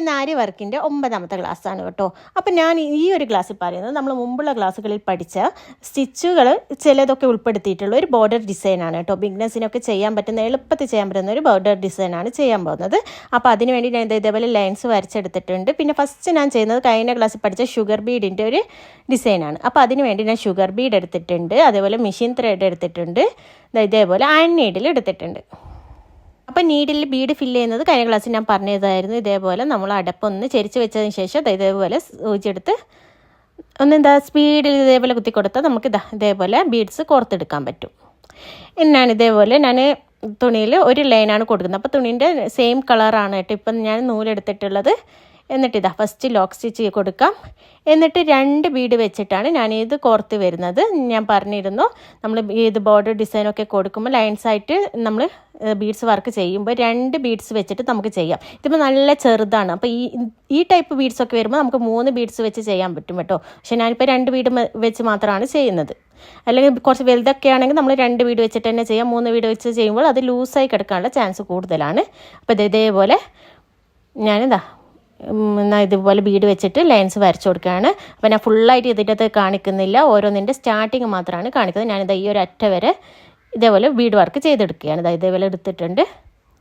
ഇന്ന് ആര്യ വർക്കിന്റെ ഒമ്പതാമത്തെ ക്ലാസ്സാണ് കേട്ടോ. അപ്പം ഞാൻ ഈ ഒരു ക്ലാസ്സിൽ പറയുന്നത് നമ്മൾ മുമ്പുള്ള ക്ലാസ്സുകളിൽ പഠിച്ച സ്റ്റിച്ചുകൾ ചിലതൊക്കെ ഉൾപ്പെടുത്തിയിട്ടുള്ള ഒരു ബോർഡർ ഡിസൈനാണ് കേട്ടോ. ബിഗ്നസിനൊക്കെ ചെയ്യാൻ പറ്റുന്ന എളുപ്പത്തിൽ ചെയ്യാൻ പറ്റുന്ന ഒരു ബോർഡർ ഡിസൈനാണ് ചെയ്യാൻ പോകുന്നത്. അപ്പോൾ അതിന് വേണ്ടി ഞാൻ ഇത് ഇതേപോലെ ലൈൻസ് വരച്ചെടുത്തിട്ടുണ്ട്. പിന്നെ ഫസ്റ്റ് ഞാൻ ചെയ്യുന്നത് കഴിഞ്ഞ ക്ലാസ്സിൽ പഠിച്ച ഷുഗർ ബീഡിന്റെ ഒരു ഡിസൈനാണ് അപ്പോൾ അതിന് വേണ്ടി ഞാൻ ഷുഗർ ബീഡ് എടുത്തിട്ടുണ്ട്. അതേപോലെ മെഷീൻ ത്രെഡ് എടുത്തിട്ടുണ്ട്. ഇതേപോലെ അയൺ നീഡിൽ എടുത്തിട്ടുണ്ട്. അപ്പോൾ നീഡിൽ ബീഡ് ഫില്ല് ചെയ്യുന്നത് കഴിഞ്ഞ ക്ലാസ്സിൽ ഞാൻ പറഞ്ഞതായിരുന്നു. ഇതേപോലെ നമ്മൾ അടപ്പൊന്ന് ചെരിച്ച് വെച്ചതിന് ശേഷം ഇതേപോലെ സൂചിയെടുത്ത് ഒന്ന് എന്താ സ്പീഡിൽ ഇതേപോലെ കുത്തി കൊടുത്താൽ നമുക്ക് ഇതാ ഇതേപോലെ ബീഡ്സ് കോർത്തെടുക്കാൻ പറ്റും. എന്നാണ് ഇതേപോലെ ഞാൻ തുണിയിൽ ഒരു ലൈനാണ് കൊടുക്കുന്നത്. അപ്പോൾ തുണീന്റെ സെയിം കളറാണ് കേട്ടോ. ഇപ്പം ഞാൻ നൂലെടുത്തിട്ടുള്ളത്. എന്നിട്ട് ഇതാ ഫസ്റ്റ് ലോക്ക് സ്റ്റിച്ച് കൊടുക്കാം. എന്നിട്ട് രണ്ട് ബീഡ് വെച്ചിട്ടാണ് ഞാൻ ഇത് കോർത്ത് വരുന്നത്. ഞാൻ പറഞ്ഞിരുന്നു നമ്മൾ ഇത് ബോർഡർ ഡിസൈനൊക്കെ കൊടുക്കുമ്പോൾ ലൈൻസ് ആയിട്ട് നമ്മൾ ബീഡ്സ് വർക്ക് ചെയ്യുമ്പോൾ രണ്ട് ബീഡ്സ് വെച്ചിട്ട് നമുക്ക് ചെയ്യാം. ഇതിപ്പോൾ നല്ല ചെറുതാണ്. അപ്പോൾ ഈ ഈ ടൈപ്പ് ബീഡ്സ് ഒക്കെ വരുമ്പോൾ നമുക്ക് മൂന്ന് ബീഡ്സ് വെച്ച് ചെയ്യാൻ പറ്റും കേട്ടോ. പക്ഷേ ഞാനിപ്പോൾ രണ്ട് വീട് വെച്ച് മാത്രമാണ് ചെയ്യുന്നത്. അല്ലെങ്കിൽ കുറച്ച് വലുതൊക്കെ ആണെങ്കിൽ നമ്മൾ രണ്ട് വീട് വെച്ചിട്ട് തന്നെ ചെയ്യാം. മൂന്ന് വീട് വെച്ച് ചെയ്യുമ്പോൾ അത് ലൂസായി കിടക്കാനുള്ള ചാൻസ് കൂടുതലാണ്. അപ്പോൾ ഇത് ഇതേപോലെ ഞാനിതാ ഇതുപോലെ ബീഡ് വെച്ചിട്ട് ലൈൻസ് വരച്ചു കൊടുക്കുകയാണ്. അപ്പോൾ ഞാൻ ഫുള്ളായിട്ട് ഇതിന്റെ കാണിക്കുന്നില്ല. ഓരോന്നിന്റെ സ്റ്റാർട്ടിങ് മാത്രമാണ് കാണിക്കുന്നത്. ഞാനിത് ഈ ഒരു അറ്റ വരെ ഇതേപോലെ ബീഡ് വർക്ക് ചെയ്തെടുക്കുകയാണ്. ഇതാ ഇതേപോലെ എടുത്തിട്ടുണ്ട്.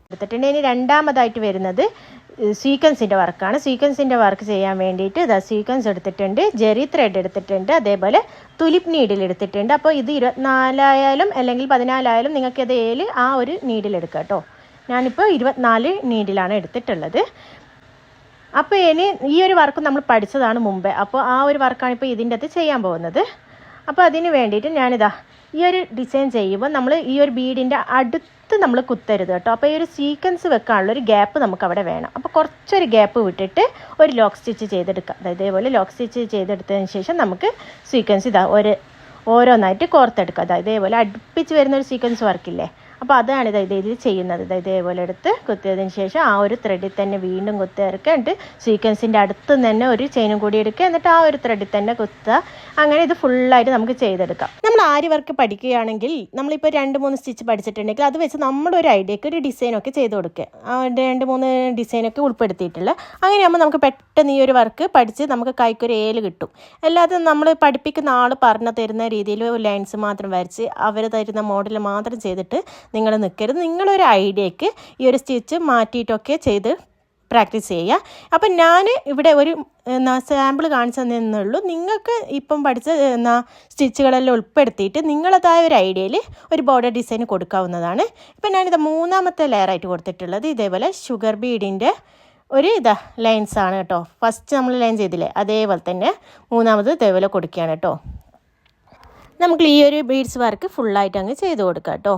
എടുത്തിട്ടുണ്ട്. ഇനി രണ്ടാമതായിട്ട് വരുന്നത് സീക്വൻസിന്റെ വർക്കാണ് സീക്വൻസിന്റെ വർക്ക് ചെയ്യാൻ വേണ്ടിയിട്ട് ഇതാ സീക്വൻസ് എടുത്തിട്ടുണ്ട്. ജെറി ത്രെഡ് എടുത്തിട്ടുണ്ട്. അതേപോലെ തുലിപ്പ് നീഡിൽ എടുത്തിട്ടുണ്ട്. അപ്പോൾ ഇത് ഇരുപത്തിനാലായാലും അല്ലെങ്കിൽ പതിനാലായാലും നിങ്ങൾക്ക് ഇത് ഏൽ ആ ഒരു നീഡിൽ എടുക്കാം കേട്ടോ. ഞാനിപ്പോൾ ഇരുപത്തിനാല് നീഡിലാണ് എടുത്തിട്ടുള്ളത്. അപ്പോൾ ഇനി ഈ ഒരു വർക്ക് നമ്മൾ പഠിച്ചതാണ് മുമ്പേ. അപ്പോൾ ആ ഒരു വർക്കാണ് ഇപ്പോൾ ഇതിന്റെ അകത്ത് ചെയ്യാൻ പോകുന്നത്. അപ്പോൾ അതിന് വേണ്ടിയിട്ട് ഞാനിതാ ഈ ഒരു ഡിസൈൻ ചെയ്യുമ്പോൾ നമ്മൾ ഈ ഒരു ബീഡിന്റെ അടുത്ത് നമ്മൾ കുത്തരുത് കേട്ടോ. അപ്പോൾ ഈ ഒരു സീക്വൻസ് വെക്കാനുള്ള ഒരു ഗ്യാപ്പ് നമുക്ക് അവിടെ വേണം. അപ്പോൾ കുറച്ചൊരു ഗ്യാപ്പ് വിട്ടിട്ട് ഒരു ലോക്ക് സ്റ്റിച്ച് ചെയ്തെടുക്കുക അതായത് ഇതേപോലെ ലോക്ക് സ്റ്റിച്ച് ചെയ്തെടുത്തതിന് ശേഷം നമുക്ക് സീക്വൻസ് ഇതാ ഒരു ഓരോന്നായിട്ട് കോർത്തെടുക്കുക അതായത് ഇതേപോലെ അടുപ്പിച്ച് വരുന്ന ഒരു സീക്വൻസ് വർക്കില്ലേ അപ്പോൾ അതാണ് ഇത് ഇതിൽ ചെയ്യുന്നത്. ഇത് ഇതേപോലെ എടുത്ത് കുത്തിയതിന് ശേഷം ആ ഒരു ത്രെഡിൽ തന്നെ വീണ്ടും കുത്തി ഇറക്കിയിട്ട് സീക്വൻസിന്റെ അടുത്ത് തന്നെ ഒരു ചെയിനും കൂടി എടുക്കുക. എന്നിട്ട് ആ ഒരു ത്രെഡിൽ തന്നെ കുത്തുക. അങ്ങനെ ഇത് ഫുള്ളായിട്ട് നമുക്ക് ചെയ്തെടുക്കാം. നമ്മൾ ആരി വർക്ക് പഠിക്കുകയാണെങ്കിൽ നമ്മളിപ്പോൾ രണ്ട് മൂന്ന് സ്റ്റിച്ച് പഠിച്ചിട്ടുണ്ടെങ്കിൽ അത് വെച്ച് നമ്മുടെ ഒരു ഐഡിയക്ക് ഒരു ഡിസൈനൊക്കെ ചെയ്ത് കൊടുക്കുക. രണ്ട് മൂന്ന് ഡിസൈനൊക്കെ ഉൾപ്പെടുത്തിയിട്ടുള്ള. അങ്ങനെയാകുമ്പോൾ നമുക്ക് പെട്ടെന്ന് ഈ ഒരു വർക്ക് പഠിച്ച് നമുക്ക് കൈക്കൊരു ഏൽ കിട്ടും. അല്ലാതെ നമ്മൾ പഠിപ്പിക്കുന്ന ആൾ പറഞ്ഞു തരുന്ന രീതിയിൽ ലൈൻസ് മാത്രം വരച്ച് അവർ തരുന്ന മോഡൽ മാത്രം ചെയ്തിട്ട് നിങ്ങൾ നിൽക്കരുത്. നിങ്ങളൊരു ഐഡിയക്ക് ഈ ഒരു സ്റ്റിച്ച് മാറ്റിയിട്ടൊക്കെ ചെയ്ത് പ്രാക്ടീസ് ചെയ്യുക. അപ്പം ഞാൻ ഇവിടെ ഒരു എന്നാ സാമ്പിൾ കാണിച്ചു തന്നേന്നുള്ളൂ നിങ്ങൾക്ക് ഇപ്പം പഠിച്ച എന്നാ സ്റ്റിച്ചുകളെല്ലാം ഉൾപ്പെടുത്തിയിട്ട് നിങ്ങളതായ ഒരു ഐഡിയയിൽ ഒരു ബോർഡർ ഡിസൈൻ കൊടുക്കാവുന്നതാണ്. ഇപ്പം ഞാനിത് മൂന്നാമത്തെ ലെയറായിട്ട് കൊടുത്തിട്ടുള്ളത് ഇതേപോലെ ഷുഗർ ബീഡിന്റെ ഒരു ഇതാ ലൈൻസ് ആണ് കേട്ടോ. ഫസ്റ്റ് നമ്മൾ ലൈൻ ചെയ്തില്ലേ അതേപോലെ തന്നെ മൂന്നാമത് ഇതേപോലെ കൊടുക്കുകയാണ് കേട്ടോ. നമുക്ക് ഈ ഒരു ബീഡ്സ് വർക്ക് ഫുള്ളായിട്ട് അങ്ങ് ചെയ്ത് കൊടുക്കാം കേട്ടോ.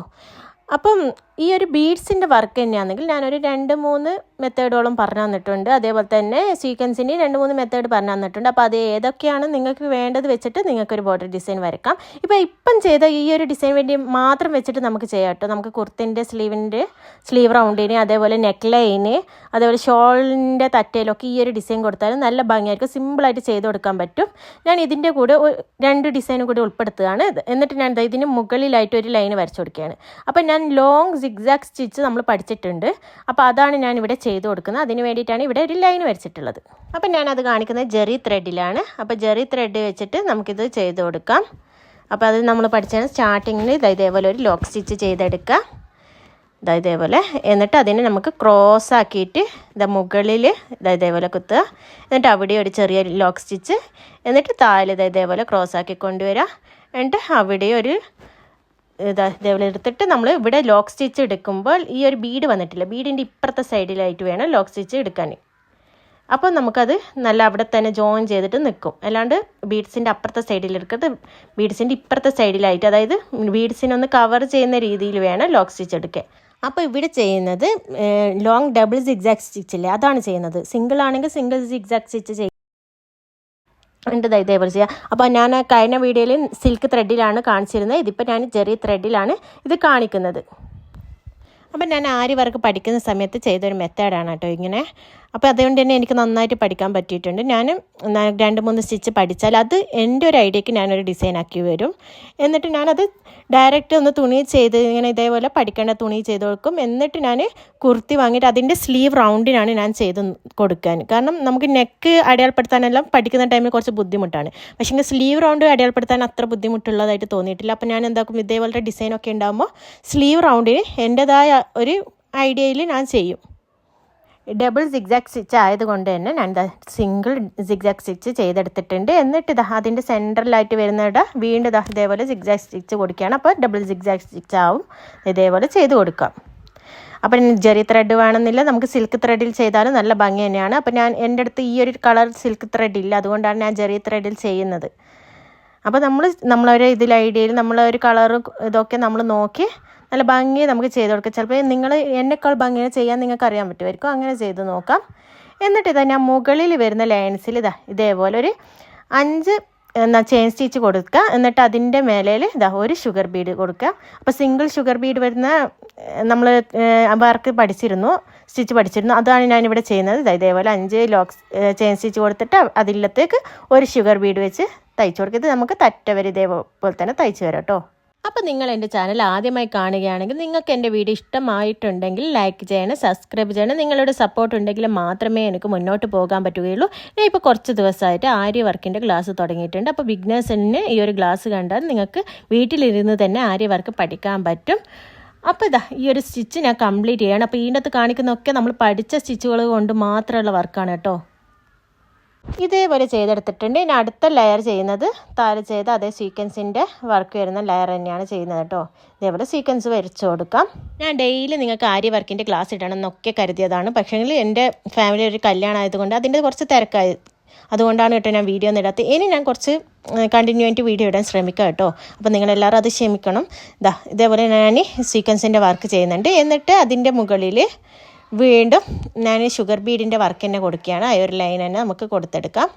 അപ്പം ഈ ഒരു ബീഡ്സിന്റെ വർക്ക് തന്നെയാണെങ്കിൽ ഞാനൊരു രണ്ട് മൂന്ന് മെത്തേഡോളം പറഞ്ഞു തന്നിട്ടുണ്ട് അതേപോലെ തന്നെ സീക്വൻസിന്റെ രണ്ട് മൂന്ന് മെത്തേഡ് പറഞ്ഞു തന്നിട്ടുണ്ട് അപ്പോൾ അത് ഏതൊക്കെയാണ് നിങ്ങൾക്ക് വേണ്ടത് വെച്ചിട്ട് നിങ്ങൾക്കൊരു ബോർഡർ ഡിസൈൻ വരക്കാം ഇപ്പോൾ ഇപ്പം ചെയ്ത ഈ ഒരു ഡിസൈൻ വേണ്ടി മാത്രം വെച്ചിട്ട് നമുക്ക് ചെയ്യാം കേട്ടോ. നമുക്ക് കുർത്തിന്റെ സ്ലീവിന്റെ സ്ലീവ് റൗണ്ടിന് അതേപോലെ നെക്ക് ലൈന് അതേപോലെ ഷോളിന്റെ തറ്റയിലൊക്കെ ഈ ഒരു ഡിസൈൻ കൊടുത്താലും നല്ല ഭംഗിയായിരിക്കും. സിമ്പിളായിട്ട് ചെയ്ത് കൊടുക്കാൻ പറ്റും. ഞാൻ ഇതിന്റെ കൂടെ രണ്ട് ഡിസൈനും കൂടി ഉൾപ്പെടുത്തുകയാണ്. എന്നിട്ട് ഞാൻ ഇതിന് മുകളിലായിട്ട് ഒരു ലൈൻ വരച്ചു കൊടുക്കുകയാണ്. അപ്പം ഞാൻ ലോങ് സിഗ്സാക്ട് സ്റ്റിച്ച് നമ്മൾ പഠിച്ചിട്ടുണ്ട്. അപ്പോൾ അതാണ് ഞാൻ ഇവിടെ ചെയ്ത് കൊടുക്കുന്നത്. അതിന് വേണ്ടിയിട്ടാണ് ഇവിടെ ഒരു ലൈൻ വരച്ചിട്ടുള്ളത്. അപ്പം ഞാനത് കാണിക്കുന്നത് ജെറി ത്രെഡിലാണ് അപ്പോൾ ജെറി ത്രെഡ് വെച്ചിട്ട് നമുക്കിത് ചെയ്ത് കൊടുക്കാം. അപ്പോൾ അത് നമ്മൾ പഠിച്ചാൽ സ്റ്റാർട്ടിങ്ങിൽ ഇതാ ഇതേപോലെ ഒരു ലോക്ക് സ്റ്റിച്ച് ചെയ്തെടുക്കുക. ഇതാ ഇതേപോലെ. എന്നിട്ട് അതിനെ നമുക്ക് ക്രോസ് ആക്കിയിട്ട് ഇതാ മുകളിൽ ഇതാ ഇതേപോലെ കുത്തുക. എന്നിട്ട് അവിടെ ഒരു ചെറിയ ലോക്ക് സ്റ്റിച്ച് എന്നിട്ട് താഴെ ഇതാ ഇതേപോലെ ക്രോസ് ആക്കി കൊണ്ടുവരിക. എന്നിട്ട് അവിടെ ഒരു ഇതേപോലെ എടുത്തിട്ട് നമ്മൾ ഇവിടെ ലോക്ക് സ്റ്റിച്ച് എടുക്കുമ്പോൾ ഈ ഒരു ബീഡ് വന്നിട്ടില്ല. ബീഡിന്റെ ഇപ്പുറത്തെ സൈഡിലായിട്ട് വേണം ലോക്ക് സ്റ്റിച്ച് എടുക്കാൻ. അപ്പോൾ നമുക്കത് നല്ല അവിടെ തന്നെ ജോയിൻ ചെയ്തിട്ട് നിൽക്കും. അല്ലാണ്ട് ബീഡ്സിന്റെ അപ്പുറത്തെ സൈഡിൽ എടുക്കരുത്. ബീഡ്സിന്റെ ഇപ്പുറത്തെ സൈഡിലായിട്ട് അതായത് ബീഡ്സിനൊന്ന് കവർ ചെയ്യുന്ന രീതിയിൽ വേണം ലോക്ക് സ്റ്റിച്ച് എടുക്കാൻ. അപ്പോൾ ഇവിടെ ചെയ്യുന്നത് ലോങ് ഡബിൾ സിഗ്സാക്ട് സ്റ്റിച്ചില്ലേ അതാണ് ചെയ്യുന്നത്. സിംഗിൾ ആണെങ്കിൽ സിംഗിൾ സിഗ്സാക്ട് സ്റ്റിച്ച് ചെയ്യും ഉണ്ട് ഇതേപോലെ ചെയ്യാം. അപ്പോൾ ഞാൻ കഴിഞ്ഞ വീഡിയോയിൽ സിൽക്ക് ത്രെഡിലാണ് കാണിച്ചിരുന്നത്. ഇതിപ്പോൾ ഞാൻ ചെറിയ ത്രെഡിലാണ് ഇത് കാണിക്കുന്നത്. അപ്പം ഞാൻ ആരി വർക്ക് പഠിക്കുന്ന സമയത്ത് ചെയ്തൊരു മെത്തേഡാണ് കേട്ടോ ഇങ്ങനെ. അപ്പോൾ അതുകൊണ്ട് തന്നെ എനിക്ക് നന്നായിട്ട് പഠിക്കാൻ പറ്റിയിട്ടുണ്ട്. ഞാൻ രണ്ട് മൂന്ന് സ്റ്റിച്ച് പഠിച്ചാൽ അത് എന്റെ ഒരു ഐഡിയക്ക് ഞാനൊരു ഡിസൈൻ ആക്കി വരും. എന്നിട്ട് ഞാനത് ഡയറക്റ്റ് ഒന്ന് തുണി ചെയ്ത് ഇങ്ങനെ ഇതേപോലെ പഠിക്കേണ്ട തുണി ചെയ്ത് കൊടുക്കും എന്നിട്ട് ഞാൻ കുർത്തി വാങ്ങിയിട്ട് അതിന്റെ സ്ലീവ് റൗണ്ടിനാണ് ഞാൻ ചെയ്ത് കൊടുക്കാൻ. കാരണം നമുക്ക് നെക്ക് അടയാളപ്പെടുത്താനെല്ലാം പഠിക്കുന്ന ടൈമിൽ കുറച്ച് ബുദ്ധിമുട്ടാണ്. പക്ഷേ സ്ലീവ് റൗണ്ട് അടയാളപ്പെടുത്താൻ അത്ര ബുദ്ധിമുട്ടുള്ളതായിട്ട് തോന്നിയിട്ടില്ല. അപ്പോൾ ഞാൻ എന്താക്കും ഇതേപോലത്തെ ഡിസൈനൊക്കെ ഉണ്ടാകുമ്പോൾ സ്ലീവ് റൗണ്ടിന് എന്റെതായ ഒരു ഐഡിയയിൽ ഞാൻ ചെയ്യും. ഡബിൾ സിഗ്സാക് സ്റ്റിച്ച് ആയതുകൊണ്ട് തന്നെ ഞാൻ സിംഗിൾ സിഗ്സാക് സ്റ്റിച്ച് ചെയ്തെടുത്തിട്ടുണ്ട്. എന്നിട്ട് ഇതാ അതിന്റെ സെന്ററിലായിട്ട് വരുന്നത് വീണ്ടും ഇതാ ഇതേപോലെ സിഗ്സാക് സ്റ്റിച്ച് കൊടുക്കുകയാണ്. അപ്പോൾ ഡബിൾ സിഗ്സാക് സ്റ്റിച്ച് ആവും. ഇതേപോലെ ചെയ്ത് കൊടുക്കാം. അപ്പം ജെറി ത്രെഡ് വേണമെന്നില്ല. നമുക്ക് സിൽക്ക് ത്രെഡിൽ ചെയ്താലും നല്ല ഭംഗി തന്നെയാണ്. അപ്പം ഞാൻ എന്റെ അടുത്ത് ഈ ഒരു കളർ സിൽക്ക് ത്രെഡ് ഇല്ല. അതുകൊണ്ടാണ് ഞാൻ ജെറി ത്രെഡിൽ ചെയ്യുന്നത്. അപ്പോൾ നമ്മൾ നമ്മളൊരു ഇതിൽ ഐഡിയയിൽ നമ്മളൊരു കളർ ഇതൊക്കെ നമ്മൾ നോക്കി നല്ല ഭംഗി നമുക്ക് ചെയ്ത് കൊടുക്കാം. ചിലപ്പോൾ നിങ്ങൾ എന്നെക്കാൾ ഭംഗിയെ ചെയ്യാൻ നിങ്ങൾക്ക് അറിയാൻ പറ്റുമായിരിക്കും. അങ്ങനെ ചെയ്ത് നോക്കാം. എന്നിട്ട് ഇതാ ഞാൻ മുകളിൽ വരുന്ന ലൈൻസിൽ ഇതാ ഇതേപോലെ ഒരു അഞ്ച് എന്നാ ചെയിൻ സ്റ്റിച്ച് കൊടുക്കുക. എന്നിട്ട് അതിന്റെ മേലേൽ ഇതാ ഒരു ഷുഗർ ബീഡ് കൊടുക്കുക. അപ്പോൾ സിംഗിൾ ഷുഗർ ബീഡ് വരുന്ന നമ്മൾ വർക്ക് പഠിച്ചിരുന്നു സ്റ്റിച്ച് പഠിച്ചിരുന്നു. അതാണ് ഞാനിവിടെ ചെയ്യുന്നത്. ഇതാ ഇതേപോലെ അഞ്ച് ലോക്സ് ചെയിൻ സ്റ്റിച്ച് കൊടുത്തിട്ട് അതിലത്തേക്ക് ഒരു ഷുഗർ ബീഡ് വെച്ച് തയ്ച്ചു കൊടുക്കുക. ഇത് നമുക്ക് തറ്റ വരെ ഇതേപോലെ തന്നെ തയ്ച്ചു തരാം കേട്ടോ. അപ്പോൾ നിങ്ങൾ എന്റെ ചാനൽ ആദ്യമായി കാണുകയാണെങ്കിൽ നിങ്ങൾക്ക് എന്റെ വീഡിയോ ഇഷ്ടമായിട്ടുണ്ടെങ്കിൽ ലൈക്ക് ചെയ്യണം സബ്സ്ക്രൈബ് ചെയ്യണം. നിങ്ങളുടെ സപ്പോർട്ട് ഉണ്ടെങ്കിൽ മാത്രമേ എനിക്ക് മുന്നോട്ട് പോകാൻ പറ്റുകയുള്ളൂ. ഞാൻ ഇപ്പോൾ കുറച്ച് ദിവസമായിട്ട് ആര്യ വർക്കിന്റെ ക്ലാസ് തുടങ്ങിയിട്ടുണ്ട്. അപ്പോൾ ബിഗ്നേഴ്സിന് ഈ ഒരു ക്ലാസ് കണ്ടാൽ നിങ്ങൾക്ക് വീട്ടിലിരുന്ന് തന്നെ ആര്യ വർക്ക് പഠിക്കാൻ പറ്റും. അപ്പോൾ ഇതാ ഈ ഒരു സ്റ്റിച്ച് ഞാൻ കംപ്ലീറ്റ് ചെയ്യണം. അപ്പോൾ ഇതിനകത്ത് കാണിക്കുന്നൊക്കെ നമ്മൾ പഠിച്ച സ്റ്റിച്ചുകൾ കൊണ്ട് മാത്രമുള്ള വർക്കാണ് കേട്ടോ. ഇതേപോലെ ചെയ്തെടുത്തിട്ടുണ്ട്. ഇനി അടുത്ത ലെയർ ചെയ്യുന്നത് താഴെ ചെയ്ത അതേ സീക്വൻസിന്റെ വർക്ക് വരുന്ന ലെയർ തന്നെയാണ് ചെയ്യുന്നത് കേട്ടോ. ഇതേപോലെ സീക്വൻസ് വരച്ചു കൊടുക്കാം. ഞാൻ ഡെയിലി നിങ്ങൾക്ക് ആര്യ വർക്കിന്റെ ക്ലാസ് ഇടണം എന്നൊക്കെ കരുതിയതാണ്. പക്ഷേങ്കിൽ എന്റെ ഫാമിലി ഒരു കല്യാണം ആയതുകൊണ്ട് അതിന്റെ കുറച്ച് തിരക്കായി. അതുകൊണ്ടാണ് കേട്ടോ ഞാൻ വീഡിയോ ഒന്നും ഇടാത്തത്. ഇനി ഞാൻ കുറച്ച് കണ്ടിന്യൂ ആയിട്ട് വീഡിയോ ഇടാൻ ശ്രമിക്കാം കേട്ടോ. അപ്പോൾ നിങ്ങളെല്ലാവരും അത് ക്ഷമിക്കണം. ഇതാ ഇതേപോലെ ഞാൻ സീക്വൻസിന്റെ വർക്ക് ചെയ്യുന്നുണ്ട്. എന്നിട്ട് അതിന്റെ മുകളിൽ വീണ്ടും ഞാൻ ഷുഗർ ബീഡിന്റെ വർക്ക് തന്നെ കൊടുക്കുകയാണ്. ആ ഒരു ലൈൻ തന്നെ നമുക്ക് കൊടുത്തെടുക്കാം.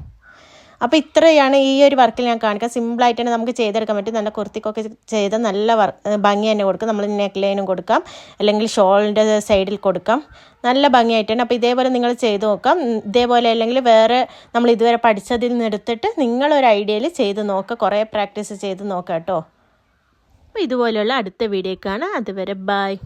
അപ്പോൾ ഇത്രയാണ് ഈ ഒരു വർക്കിൽ ഞാൻ കാണിക്കുക. സിമ്പിളായിട്ട് തന്നെ നമുക്ക് ചെയ്തെടുക്കാൻ പറ്റും. നല്ല കുർത്തിക്കൊക്കെ ചെയ്ത് നല്ല വർ ഭംഗി തന്നെ കൊടുക്കാം. നമ്മൾ നെക്ക് ലൈനും കൊടുക്കാം. അല്ലെങ്കിൽ ഷോളിന്റെ സൈഡിൽ കൊടുക്കാം. നല്ല ഭംഗിയായിട്ടാണ് അപ്പോൾ ഇതേപോലെ നിങ്ങൾ ചെയ്ത് നോക്കാം. ഇതേപോലെ അല്ലെങ്കിൽ വേറെ നമ്മൾ ഇതുവരെ പഠിച്ചതിൽ നിന്ന് എടുത്തിട്ട് നിങ്ങളൊരു ഐഡിയയിൽ ചെയ്ത് നോക്കുക. കുറേ പ്രാക്ടീസ് ചെയ്ത് നോക്കാം കേട്ടോ. അപ്പോൾ ഇതുപോലെയുള്ള അടുത്ത വീഡിയോ കാണാം അതുവരെ ബായ്